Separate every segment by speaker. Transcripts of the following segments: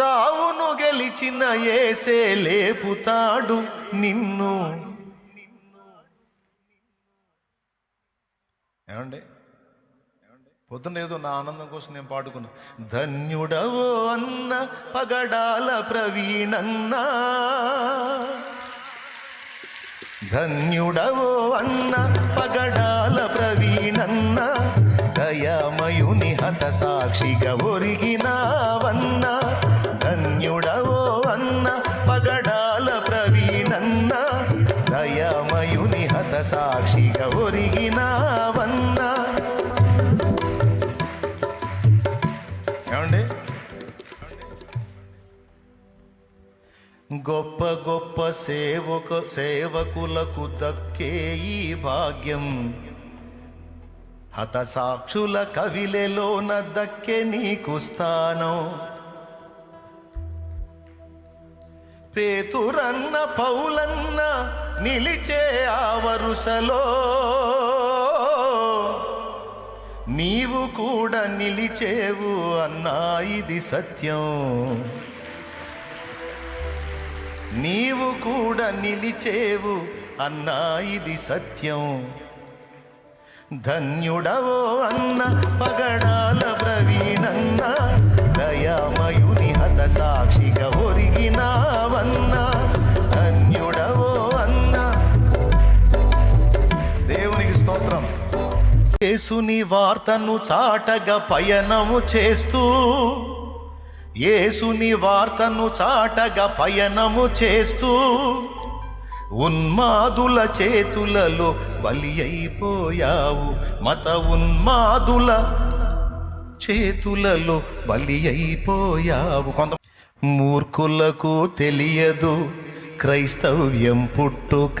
Speaker 1: చావును గెలిచిన ఏసే లేపుతాడు నిన్ను. ఏమండి? పొద్దున ఏదో నా ఆనందం కోసం నేను పాడుకున్నా. ధన్యుడవో అన్న పగడాల ప్రవీణన్నా. ధన్యుడవో అన్న పగడాల ప్రవీణన్న. దయామయుని హత సాక్షిగా ఒరిగినావన్నా. ధన్యుడవో అన్న పగడాల ప్రవీణన్న దయమయుని హత సాక్షిగా ఒరిగినావన్న. ఏమండి? గొప్ప గొప్ప సేవక సేవకులకు దక్కే ఈ భాగ్యం. హతసాక్షుల కవిలెలోన దక్కే నీకు స్థానం. పేతురన్న పౌలన్న నిలిచే ఆ వరుసలో నీవు కూడా నిలిచేవు అన్నా ఇది సత్యం. నీవు కూడా నిలిచేవు అన్నా ఇది సత్యం. ధన్యుడవో అన్న పగడాల ప్రవీణన్న యేసుని వార్తను చాటగా పయనము చేస్తూ యేసుని వార్తను చాటగా పయనము చేస్తూ ఉన్మాదుల చేతులలో బలి అయిపోయావు. మత ఉన్మాదుల చేతులలో బలి అయిపోయావు. కొంత మూర్ఖులకు తెలియదు క్రైస్తవ్యం పుట్టుక.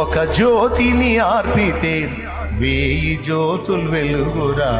Speaker 1: ఒక జ్యోతిని ఆర్పితే వేయి జ్యోతులు వెలుగురా.